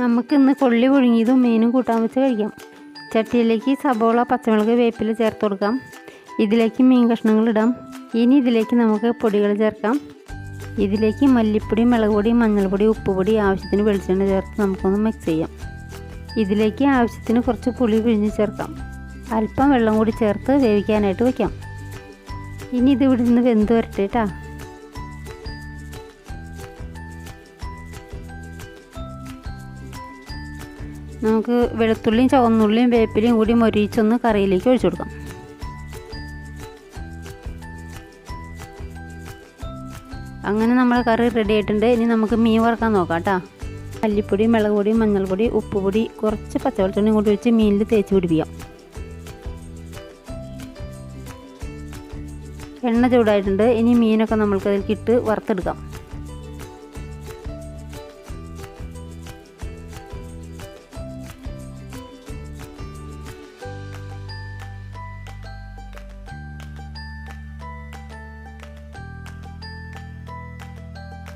നമുക്കിന്ന് കൊള്ളി പുഴുങ്ങിയതും മീനും കൂട്ടാൻ വെച്ച് കഴിക്കാം. ചട്ടിയിലേക്ക് സബോള പച്ചമുളക് വേപ്പില ചേർത്ത് കൊടുക്കാം. ഇതിലേക്ക് മീൻ കഷ്ണങ്ങൾ ഇടാം. ഇനി ഇതിലേക്ക് നമുക്ക് പൊടികൾ ചേർക്കാം. ഇതിലേക്ക് മല്ലിപ്പൊടി മുളക് പൊടി മഞ്ഞൾപ്പൊടി ഉപ്പുപൊടി ആവശ്യത്തിന് വെളിച്ചെണ്ണ ചേർത്ത് നമുക്കൊന്ന് മിക്സ് ചെയ്യാം. ഇതിലേക്ക് ആവശ്യത്തിന് കുറച്ച് പുളി പിഴിഞ്ഞ് ചേർക്കാം. അല്പം വെള്ളം കൂടി ചേർത്ത് വേവിക്കാനായിട്ട് വയ്ക്കാം ഇനി ഇത് ഇവിടെ നിന്ന് വെന്ത് വരട്ടെ കേട്ടോ നമുക്ക് വെളുത്തുള്ളിയും ചുവന്നുള്ളിയും വേപ്പിലയും കൂടി മൊരിയിച്ചൊന്ന് കറിയിലേക്ക് ഒഴിച്ചു കൊടുക്കാം. അങ്ങനെ നമ്മൾ കറി റെഡി ആയിട്ടുണ്ട്. ഇനി നമുക്ക് മീൻ വറക്കാൻ നോക്കാം കേട്ടോ. മല്ലിപ്പൊടി മുളക് പൊടി മഞ്ഞൾപ്പൊടി ഉപ്പുപൊടി കുറച്ച് പച്ചവെളിച്ചെണ്ണയും കൂടി വെച്ച് മീനിൽ തേച്ച് പിടിപ്പിക്കാം. എണ്ണ ചൂടായിട്ടുണ്ട്. ഇനി മീനൊക്കെ നമ്മൾക്ക് അതിലേക്ക് ഇട്ട് വറുത്തെടുക്കാം.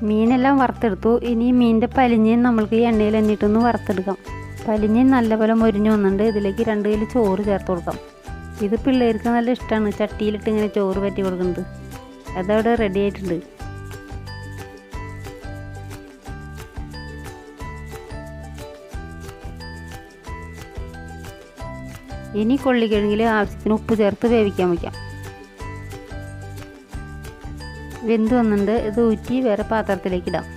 മീനെല്ലാം വറുത്തെടുത്തു. ഇനി മീനിന്റെ പലിഞ്ഞയും നമ്മൾക്ക് ഈ എണ്ണയിൽ എണ്ണിട്ടൊന്ന് വറുത്തെടുക്കാം. പലിഞ്ഞയും നല്ലപോലെ മൊരിഞ്ഞ് വന്നിട്ടുണ്ട്. ഇതിലേക്ക് രണ്ട് കയ്യിൽ ചോറ് ചേർത്ത് കൊടുക്കാം. ഇത് പിള്ളേർക്ക് നല്ല ഇഷ്ടമാണ്. ചട്ടിയിലിട്ട് ഇങ്ങനെ ചോറ് പറ്റി കൊടുക്കുന്നത്. അതവിടെ റെഡി ആയിട്ടുണ്ട്. ഇനി കൊള്ളിക്കിഴങ്ങിൽ ആവശ്യത്തിന് ഉപ്പ് ചേർത്ത് വേവിക്കാൻ വയ്ക്കാം വെന്ത് വന്നിട്ടുണ്ട്. ഇത് ഊറ്റി വേറെ പാത്രത്തിലേക്ക് ഇടാം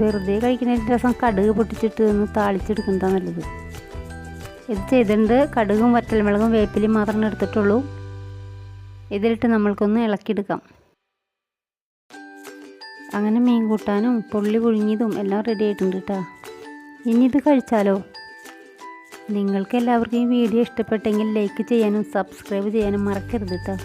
വെറുതെ കഴിക്കുന്നതിന് രസം കടുക് പൊട്ടിച്ചിട്ട് ഒന്ന് താളിച്ചെടുക്കുന്നതാണ് നല്ലത്. ഇത് ചെയ്തിട്ടുണ്ട്. കടുകും വറ്റൽമുളകും വേപ്പിലും മാത്രമേ എടുത്തിട്ടുള്ളൂ. ഇതിലിട്ട് നമ്മൾക്കൊന്ന് ഇളക്കിയെടുക്കാം. അങ്ങനെ മീൻ കൂട്ടാനും പുള്ളി പുഴുങ്ങിയതും എല്ലാം റെഡി ആയിട്ടുണ്ട് കേട്ടോ ഇനി ഇത് കഴിച്ചാലോ? നിങ്ങൾക്ക് എല്ലാവർക്കും ഈ വീഡിയോ ഇഷ്ടപ്പെട്ടെങ്കിൽ ലൈക്ക് ചെയ്യാനും സബ്സ്ക്രൈബ് ചെയ്യാനും മറക്കരുത് കേട്ടോ